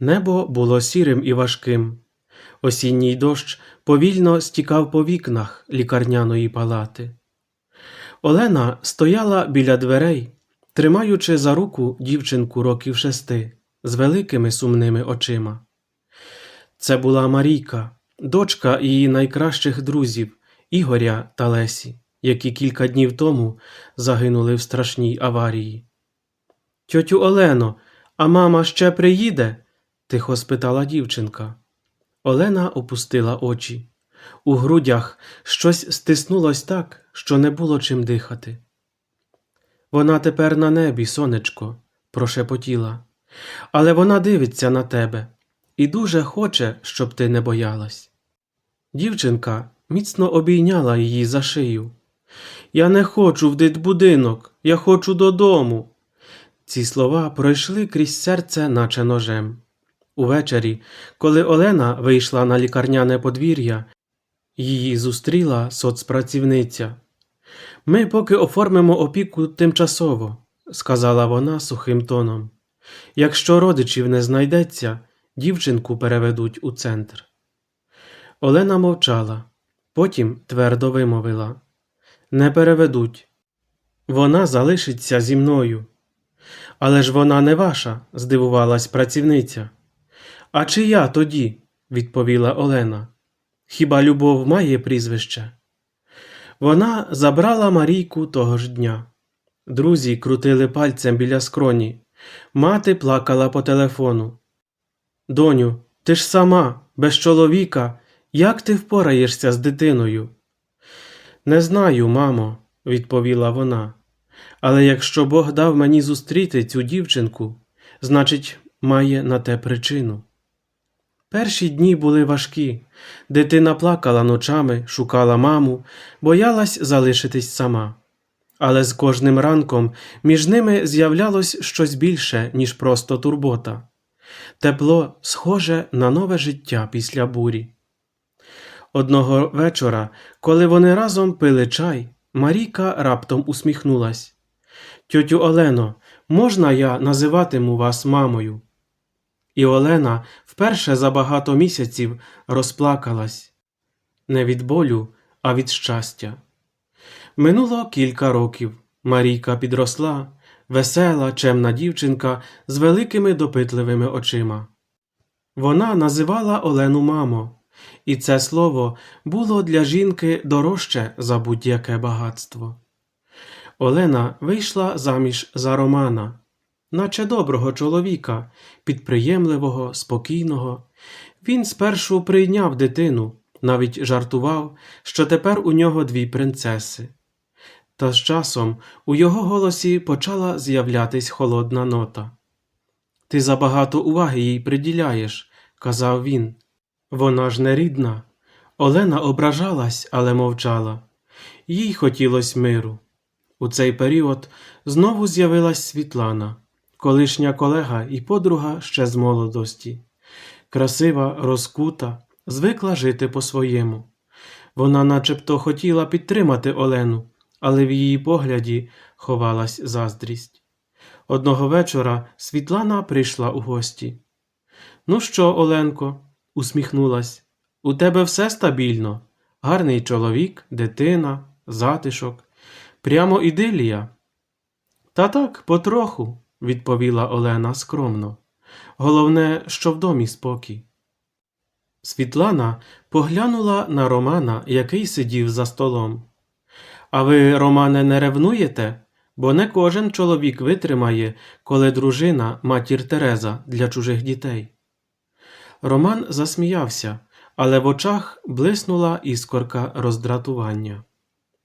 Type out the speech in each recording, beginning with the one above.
Небо було сірим і важким. Осінній дощ повільно стікав по вікнах лікарняної палати. Олена стояла біля дверей, тримаючи за руку дівчинку років шести з великими сумними очима. Це була Марійка, дочка її найкращих друзів Ігоря та Лесі, які кілька днів тому загинули в страшній аварії. Тьотю Олено, а мама ще приїде? Тихо спитала дівчинка. Олена опустила очі. У грудях щось стиснулось так, що не було чим дихати. Вона тепер на небі, сонечко, прошепотіла, але вона дивиться на тебе і дуже хоче, щоб ти не боялась. Дівчинка міцно обійняла її за шию. Я не хочу в дитбудинок, я хочу додому. Ці слова пройшли крізь серце, наче ножем. Увечері, коли Олена вийшла на лікарняне подвір'я, її зустріла соцпрацівниця. Ми поки оформимо опіку тимчасово, сказала вона сухим тоном. Якщо родичів не знайдеться, дівчинку переведуть у центр. Олена мовчала, потім твердо вимовила Не переведуть. Вона залишиться зі мною. Але ж вона не ваша, здивувалась працівниця. А чия тоді? відповіла Олена. Хіба любов має прізвище? Вона забрала Марійку того ж дня. Друзі крутили пальцем біля скроні. Мати плакала по телефону. Доню, ти ж сама, без чоловіка, як ти впораєшся з дитиною? Не знаю, мамо, відповіла вона. Але якщо Бог дав мені зустріти цю дівчинку, значить, має на те причину. Перші дні були важкі. Дитина плакала ночами, шукала маму, боялась залишитись сама. Але з кожним ранком між ними з'являлось щось більше, ніж просто турбота. Тепло схоже на нове життя після бурі. Одного вечора, коли вони разом пили чай, Марійка раптом усміхнулась. Тьотю Олено, можна я називатиму вас мамою? І Олена вперше за багато місяців розплакалась не від болю, а від щастя. Минуло кілька років. Марійка підросла, весела, чемна дівчинка з великими допитливими очима. Вона називала Олену мамо, і це слово було для жінки дорожче за будь-яке багатство. Олена вийшла заміж за Романа, наче доброго чоловіка, підприємливого, спокійного. Він спершу прийняв дитину, навіть жартував, що тепер у нього дві принцеси. Та з часом у його голосі почала з'являтись холодна нота. Ти забагато уваги їй приділяєш, казав він. Вона ж не рідна. Олена ображалась, але мовчала. Їй хотілось миру. У цей період знову з'явилась Світлана, колишня колега і подруга ще з молодості. Красива, розкута, звикла жити по-своєму. Вона начебто хотіла підтримати Олену, але в її погляді ховалась заздрість. Одного вечора Світлана прийшла у гості. Ну що, Оленко? усміхнулась. У тебе все стабільно, гарний чоловік, дитина, затишок, прямо ідилія. Та так, потроху, відповіла Олена скромно. Головне, що в домі спокій. Світлана поглянула на Романа, який сидів за столом. А ви, Романе, не ревнуєте? Бо не кожен чоловік витримає, коли дружина матір Тереза для чужих дітей. Роман засміявся, але в очах блиснула іскорка роздратування.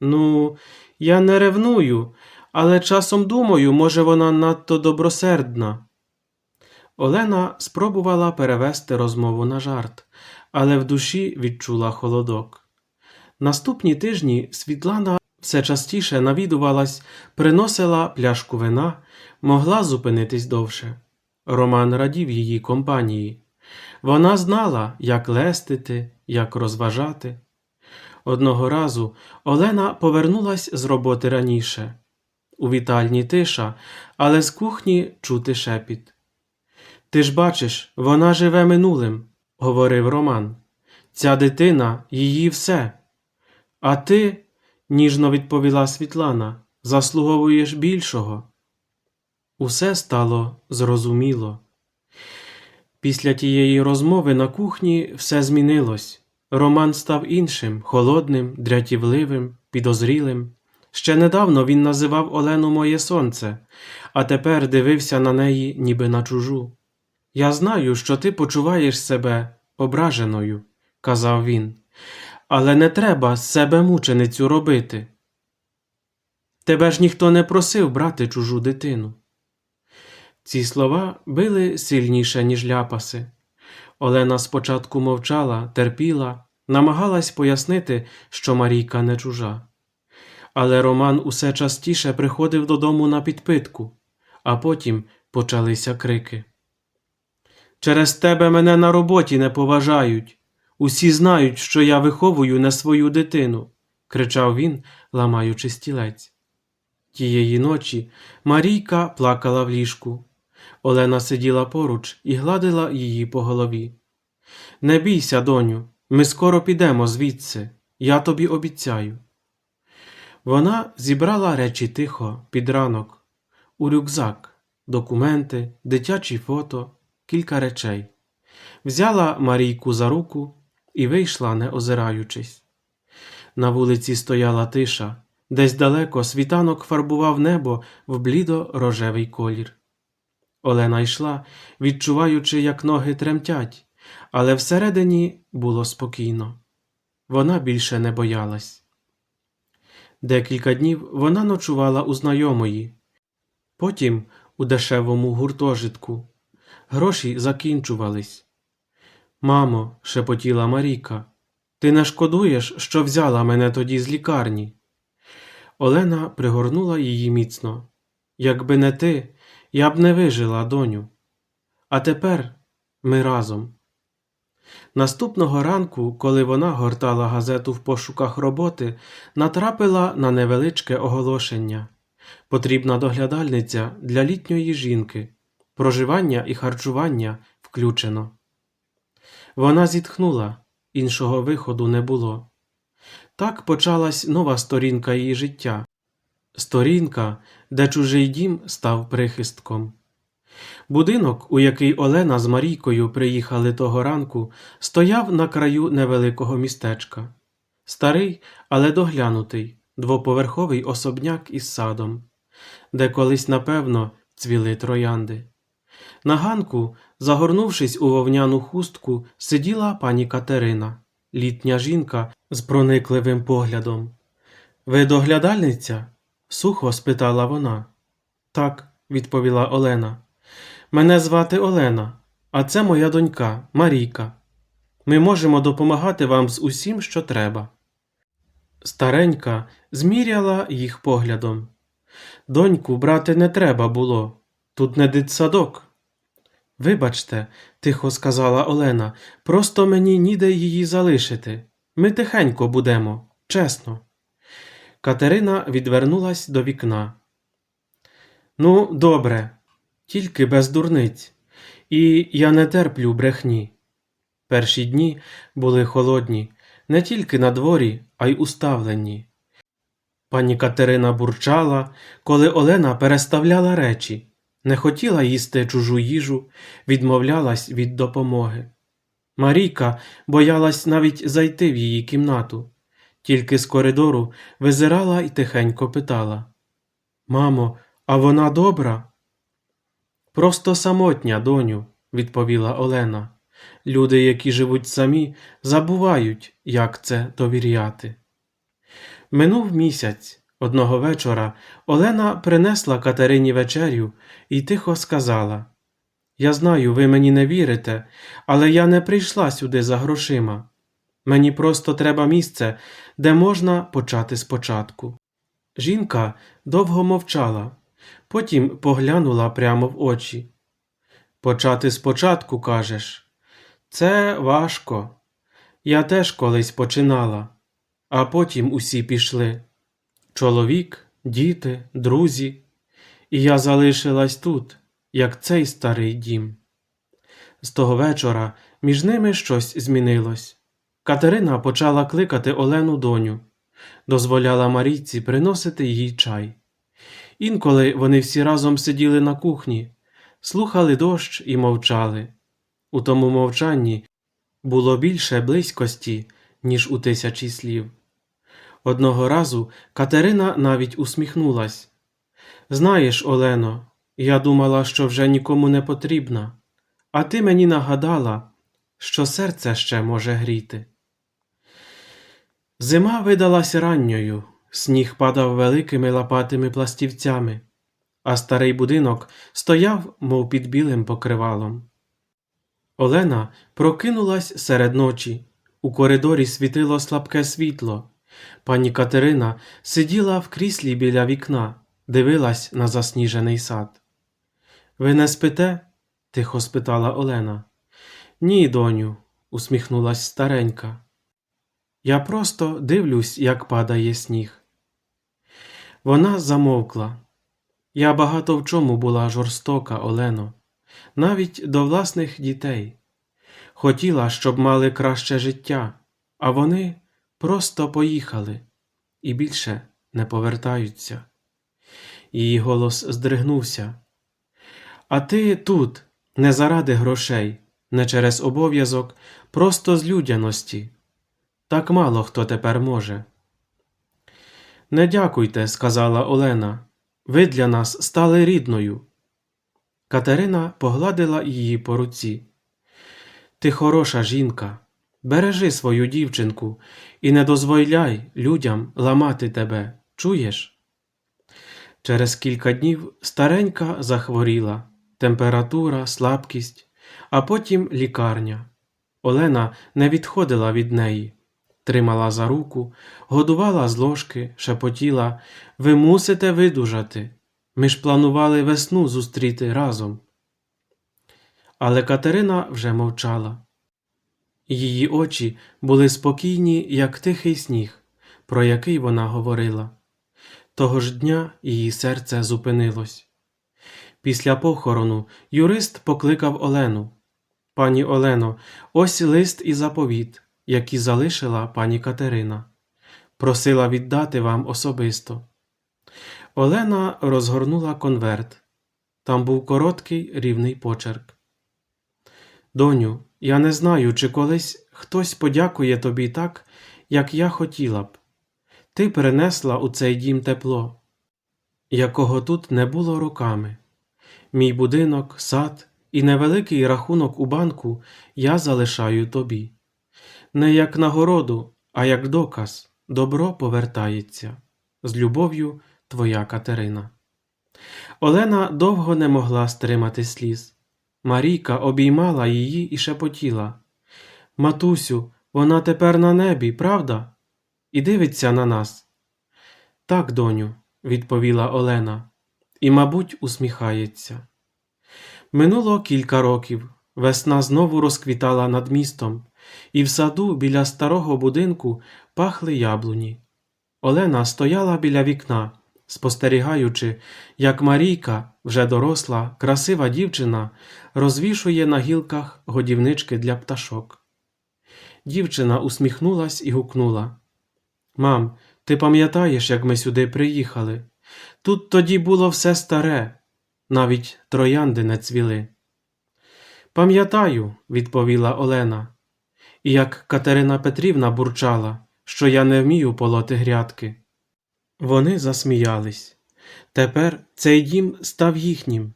Ну, я не ревную, але часом думаю, може, вона надто добросердна. Олена спробувала перевести розмову на жарт, але в душі відчула холодок. Наступні тижні Світлана все частіше навідувалась, приносила пляшку вина, могла зупинитись довше. Роман радів її компанії. Вона знала, як лестити, як розважати. Одного разу Олена повернулась з роботи раніше. У вітальні тиша, але з кухні чути шепіт. Ти ж бачиш, вона живе минулим, говорив Роман. Ця дитина її все. А ти, ніжно відповіла Світлана, заслуговуєш більшого. Усе стало зрозуміло. Після тієї розмови на кухні все змінилось. Роман став іншим, холодним, дрятівливим, підозрілим. Ще недавно він називав Олену моє сонце, а тепер дивився на неї, ніби на чужу. Я знаю, що ти почуваєш себе ображеною, казав він, але не треба з себе мученицю робити. Тебе ж ніхто не просив брати чужу дитину. Ці слова били сильніше, ніж ляпаси. Олена спочатку мовчала, терпіла, намагалась пояснити, що Марійка не чужа. Але Роман усе частіше приходив додому на підпитку, а потім почалися крики. Через тебе мене на роботі не поважають. Усі знають, що я виховую не свою дитину, кричав він, ламаючи стілець. Тієї ночі Марійка плакала в ліжку. Олена сиділа поруч і гладила її по голові. Не бійся, доню, ми скоро підемо звідси, я тобі обіцяю. Вона зібрала речі тихо під ранок, у рюкзак, документи, дитячі фото, кілька речей. Взяла Марійку за руку і вийшла, не озираючись. На вулиці стояла тиша, десь далеко світанок фарбував небо в блідо рожевий колір. Олена йшла, відчуваючи, як ноги тремтять, але всередині було спокійно. Вона більше не боялась. Декілька днів вона ночувала у знайомої, потім у дешевому гуртожитку. Гроші закінчувались. Мамо, шепотіла Марійка, ти не шкодуєш, що взяла мене тоді з лікарні? Олена пригорнула її міцно. Якби не ти, я б не вижила, доню. А тепер ми разом. Наступного ранку, коли вона гортала газету в пошуках роботи, натрапила на невеличке оголошення потрібна доглядальниця для літньої жінки, проживання і харчування включено. Вона зітхнула, іншого виходу не було. Так почалась нова сторінка її життя, сторінка, де чужий дім став прихистком. Будинок, у який Олена з Марійкою приїхали того ранку, стояв на краю невеликого містечка. Старий, але доглянутий, двоповерховий особняк із садом, де колись, напевно, цвіли троянди. На ганку, загорнувшись у вовняну хустку, сиділа пані Катерина, літня жінка з проникливим поглядом. Ви доглядальниця? сухо спитала вона. Так, відповіла Олена. Мене звати Олена, а це моя донька Марійка. Ми можемо допомагати вам з усім, що треба. Старенька зміряла їх поглядом. Доньку брати не треба було. Тут не дитсадок. Вибачте, тихо сказала Олена, просто мені ніде її залишити. Ми тихенько будемо, чесно. Катерина відвернулась до вікна. Ну, добре, тільки без дурниць, і я не терплю брехні. Перші дні були холодні, не тільки на дворі, а й уставлені. Пані Катерина бурчала, коли Олена переставляла речі, не хотіла їсти чужу їжу, відмовлялась від допомоги. Марійка боялась навіть зайти в її кімнату, тільки з коридору визирала і тихенько питала Мамо, а вона добра? Просто самотня, доню, відповіла Олена. Люди, які живуть самі, забувають, як це довіряти. Минув місяць. Одного вечора Олена принесла Катерині вечерю і тихо сказала Я знаю, ви мені не вірите, але я не прийшла сюди за грошима. Мені просто треба місце, де можна почати спочатку. Жінка довго мовчала, потім поглянула прямо в очі. Почати спочатку, кажеш, це важко. Я теж колись починала, а потім усі пішли. Чоловік, діти, друзі, і я залишилась тут, як цей старий дім. З того вечора між ними щось змінилось. Катерина почала кликати Олену доню, дозволяла Марійці приносити їй чай. Інколи вони всі разом сиділи на кухні, слухали дощ і мовчали. У тому мовчанні було більше близькості, ніж у тисячі слів. Одного разу Катерина навіть усміхнулась. Знаєш, Олено, я думала, що вже нікому не потрібна, а ти мені нагадала, що серце ще може гріти. Зима видалась ранньою, сніг падав великими лопатими пластівцями, а старий будинок стояв, мов під білим покривалом. Олена прокинулась серед ночі. У коридорі світило слабке світло. Пані Катерина сиділа в кріслі біля вікна, дивилась на засніжений сад. Ви не спите? тихо спитала Олена. Ні, доню, усміхнулась старенька. Я просто дивлюсь, як падає сніг. Вона замовкла. Я багато в чому була жорстока, Олено, навіть до власних дітей. Хотіла, щоб мали краще життя, а вони просто поїхали і більше не повертаються. Її голос здригнувся. А ти тут, не заради грошей, не через обов'язок, просто з людяності. Так мало хто тепер може. Не дякуйте, сказала Олена. Ви для нас стали рідною. Катерина погладила її по руці. Ти хороша жінка, бережи свою дівчинку і не дозволяй людям ламати тебе, чуєш? Через кілька днів старенька захворіла, температура, слабкість, а потім лікарня. Олена не відходила від неї, тримала за руку, годувала з ложки, шепотіла Ви мусите видужати. Ми ж планували весну зустріти разом. Але Катерина вже мовчала. Її очі були спокійні, як тихий сніг, про який вона говорила. Того ж дня її серце зупинилось. Після похорону юрист покликав Олену. Пані Олено, ось лист і заповіт, які залишила пані Катерина. Просила віддати вам особисто. Олена розгорнула конверт. Там був короткий рівний почерк. Доню, я не знаю, чи колись хтось подякує тобі так, як я хотіла б. Ти принесла у цей дім тепло, якого тут не було роками. Мій будинок, сад і невеликий рахунок у банку я залишаю тобі. Не як нагороду, а як доказ добро повертається. З любов'ю твоя Катерина. Олена довго не могла стримати сліз. Марійка обіймала її і шепотіла. Матусю, вона тепер на небі, правда? І дивиться на нас. Так, доню, відповіла Олена, і, мабуть, усміхається. Минуло кілька років. Весна знову розквітала над містом, і в саду біля старого будинку пахли яблуні. Олена стояла біля вікна, спостерігаючи, як Марійка, вже доросла, красива дівчина, розвішує на гілках годівнички для пташок. Дівчина усміхнулась і гукнула Мам, ти пам'ятаєш, як ми сюди приїхали? Тут тоді було все старе, навіть троянди не цвіли. Пам'ятаю, відповіла Олена, як Катерина Петрівна бурчала, що я не вмію полоти грядки. Вони засміялись. Тепер цей дім став їхнім.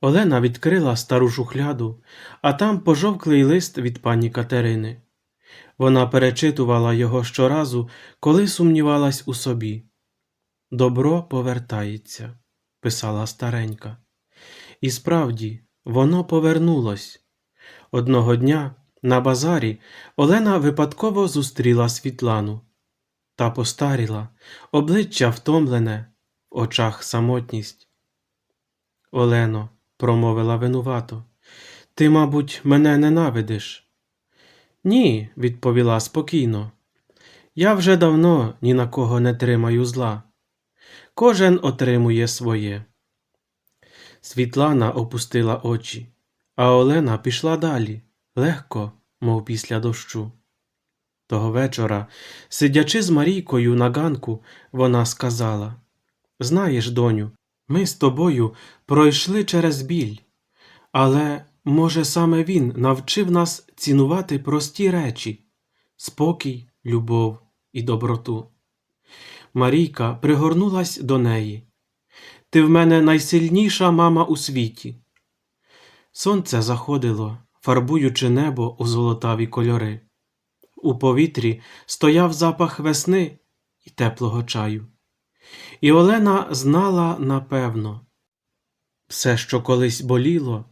Олена відкрила стару шухляду, а там пожовклий лист від пані Катерини. Вона перечитувала його щоразу, коли сумнівалась у собі. Добро повертається, писала старенька. І справді, воно повернулось. Одного дня на базарі Олена випадково зустріла Світлану та постаріла, обличчя втомлене, в очах самотність. Олено, промовила винувато, ти, мабуть, мене ненавидиш. Ні, відповіла спокійно. Я вже давно ні на кого не тримаю зла. Кожен отримує своє. Світлана опустила очі, А Олена пішла далі, легко, мов після дощу. Того вечора, сидячи з Марійкою на ганку, вона сказала Знаєш, доню, ми з тобою пройшли через біль, але, може, саме він навчив нас цінувати прості речі спокій, любов і доброту. Марійка пригорнулась до неї. Ти в мене найсильніша мама у світі. Сонце заходило, фарбуючи небо у золотаві кольори. У повітрі стояв запах весни і теплого чаю. І Олена знала напевно, все, що колись боліло,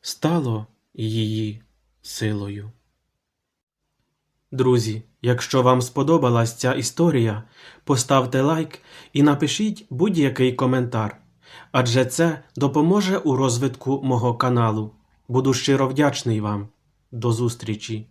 стало її силою. Друзі, якщо вам сподобалась ця історія, поставте лайк і напишіть будь-який коментар, адже це допоможе у розвитку мого каналу. Буду щиро вдячний вам. До зустрічі!